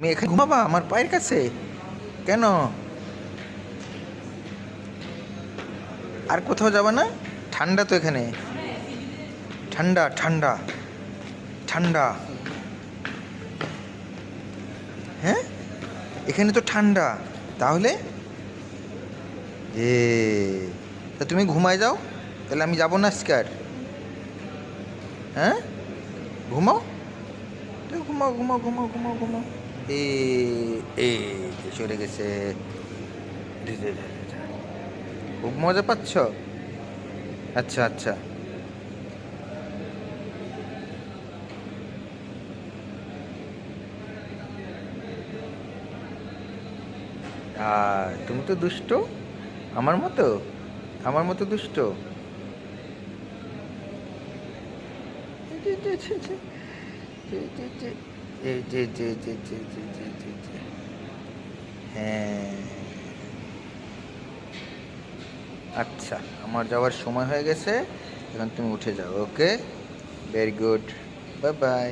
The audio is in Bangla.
তুমি এখানে ঘুমাবা আমার পায়ের কাছে? কেন? আর কোথাও যাবে না? ঠান্ডা তো এখানে। ঠান্ডা ঠান্ডা ঠান্ডা। হ্যাঁ? এখানে তো ঠান্ডা। তাহলে? এ, তা তুমি ঘুমায় যাও। তাহলে আমি যাব না আর। হ্যাঁ? ঘুমাও? ঘুমাও ঘুমাও ঘুমাও ঘুমাও ঘুমাও। এই চলে গেছে। খুব মজা পাচ্ছ? আচ্ছা আচ্ছা। আর তুমি তো দুষ্ট? আমার মতো? আমার মতো দুষ্ট? জি জি এই যে যে যে যে যে যে যে যে হ্যাঁ। আচ্ছা আমার যাওয়ার সময় হয়ে গেছে। এখন তুমি উঠে যাও, okay? Very good bye bye